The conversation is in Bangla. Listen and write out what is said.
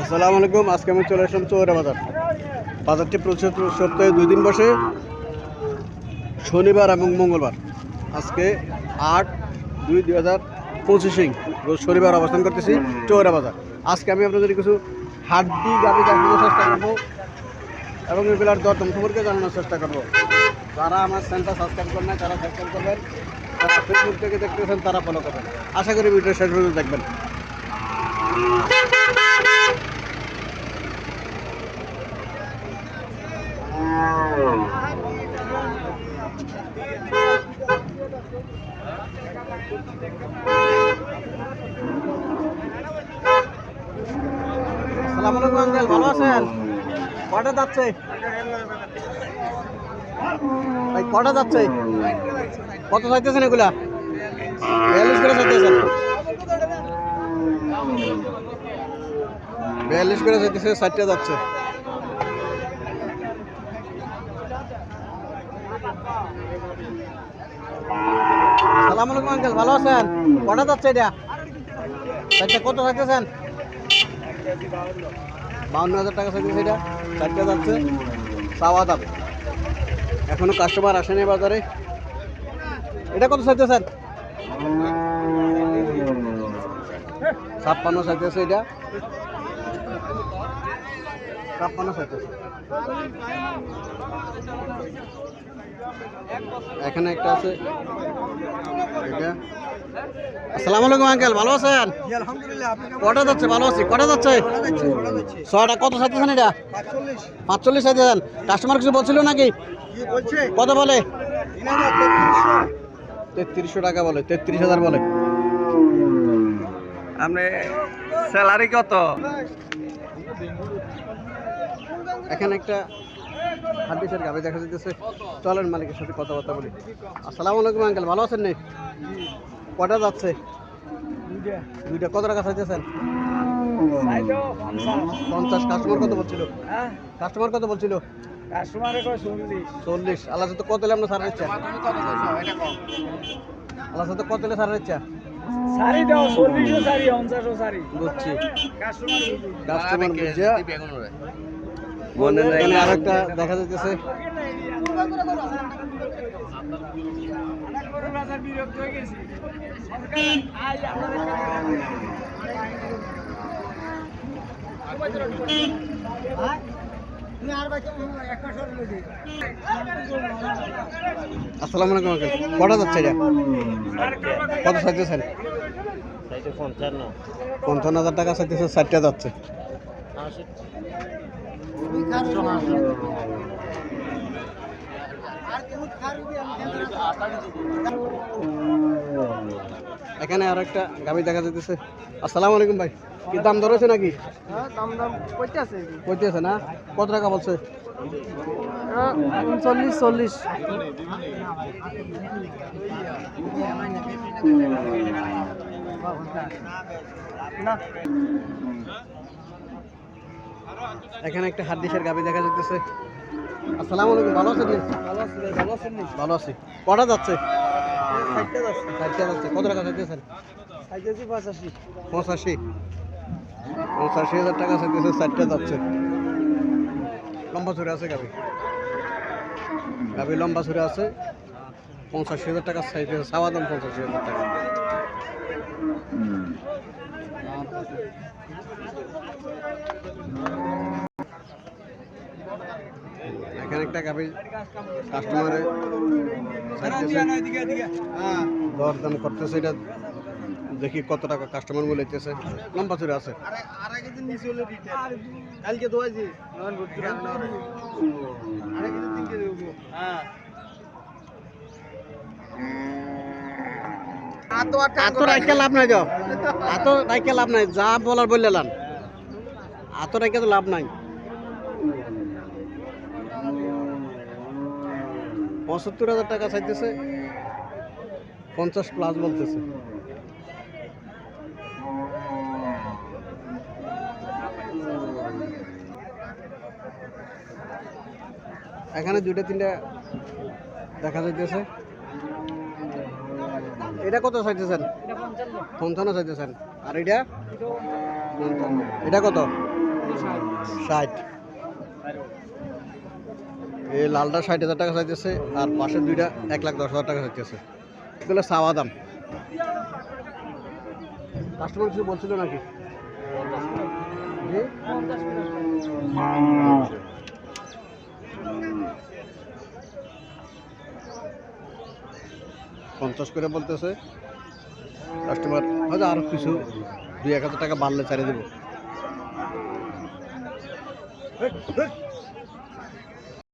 আসসালামু আলাইকুম, আজকে আমি চলে আসলাম চৌরা বাজার। বাজারটি প্রচুর সপ্তাহে দুই দিন বসে, শনিবার এবং মঙ্গলবার। আজকে আট দুই দুই হাজার পঁচিশে রোজ শনিবার অবস্থান করতেছি চৌরা বাজার। আজকে আমি আপনাদের কিছু হাড্ডি গাড়ি দেখানোর চেষ্টা করব এবং এগুলার দরদম সম্পর্কে জানানোর চেষ্টা করব। যারা আমার চ্যানেলটা সাবস্ক্রাইব করেন না তারা সাবস্ক্রাইব করবেন। যারা ফেসবুক থেকে দেখতেছেন, তারা ফলো করবেন। আশা করি ভিডিও শেষ পর্যন্ত দেখবেন। ভাই কটা যাচ্ছে? কত চাইতেছেন এগুলা? বিয়াল্লিশ করে চাইতেছেন। বিয়াল্লিশ করে চাইতেছে ষাটটা যাচ্ছে। সালাম আঙ্কেল, ভালো আছেন? কটা যাচ্ছে এটা? চারটা কত চাইতেছেন? বাউন্ন হাজার টাকা চাইতেছে এটা। চারটা যাচ্ছে, চাওয়া দাম। এখনও কাস্টমার আসেনি বাজারে। এটা কত চাইতেছেন? ছাপ্পান্ন চাইতেছে এটা। ছাপ্পান্ন চাইতেছে। এখানে একটা আছে। এটা। আসসালামু আলাইকুম আঙ্কেল ভালো আছেন? আলহামদুলিল্লাহ কটা যাচ্ছে? ভালো আছি। কটা যাচ্ছে? ছটা কত চাইতেছেন এটা? পাঁচচল্লিশ। চাইতেছেন কাস্টমার কিছু বলছিল নাকি? কত বলে? তেত্রিশশো। তেত্রিশশো টাকা বলে তেত্রিশ হাজার বলে। আপনি স্যালারি কত? এখানে একটা হাড্ডিসের গাড়ি দেখা যাচ্ছে চলেন মালিকের সাথে কথাবার্তা বলি। আসসালামু আলাইকুম আঙ্কেল। ভালো আছেন নি? কটা যাচ্ছে? দুইটা। কত টাকা চাইতেছেন? পঞ্চাশ। কাস্টমার কত বলছিল? কাস্টমার কত বলছিল? চল্লিশ। আল্লাহ সাথে কত হলে আপনার সারা ইচ্ছা আল্লাহ সাথে কত হলে সারা ইচ্ছা সারি দাও চল্লিশও সারি পঞ্চাশও সারি। বুঝছি। কাস্টমার কাস্টমার বুঝিয়া মনে নাই আরেকটা দেখা আপনাদের আসসালামু আলাইকুম কটা যাচ্ছে এটা? কত চাইতেছেন? পঞ্চান্ন। পঞ্চান্ন হাজার টাকা চাইতেছে ষাটটা যাচ্ছে। এখানে আর একটা গাড়ি দেখা যাইতেছে। আসসালামু আলাইকুম ভাই কি দাম হয়েছে নাকি? দাম দাম কইতে কইতেছে না? কত টাকা বলছে? চল্লিশ চল্লিশ। এখানে একটা হাড্ডিসের গাবি দেখা যাইতেছে। আসসালামু আলাইকুম ভালো আছেন ভালো আছে ভালো আছেন ভালো আছি। কটা যাচ্ছে? যাচ্ছে। যাচ্ছে। কত টাকা চাইতেছেন? খাইতেছি পঁচাশি। পঁচাশি। পঁচাশি হাজার টাকা চাইতেছে যাচ্ছে। লম্বা ছুরে আছে গাবি গাবি লম্বা আছে। পঁচাশি হাজার টাকা চাইতেছে সাওয়া দাম পঁচাশি হাজার টাকা। গাবি কাস্টমারে দরদাম করতেছে এটা দেখি কত টাকা কাস্টমার হইতেছে লম্বা চুরে আছে। এত লাভ নাই যাও এত রাইকে লাভ নাই যা বলার এত লাভ নাই। পঁচাত্তর হাজার টাকা চাইতেছে, পঞ্চাশ প্লাস বলতেছে। এখানে দুইটা, তিনটা দেখা যাইতেছে। এটা কত চাইতেছেন? পঞ্চান্ন চাইতেছেন। আর এটা? এটা কত? ষাট। এই লালটা ষাট হাজার টাকা চাইতেছে, আর পাশের দুইটা এক লাখ দশ হাজার টাকা চাইতেছে। এগুলো চাওয়া দাম। কাস্টমার কিছু বলছিল নাকি? পঞ্চাশ করে বলতেছে। কাস্টমার হয়তো আরও কিছু, দুই এক হাজার টাকা বাড়লে ছাড়ে দেবো।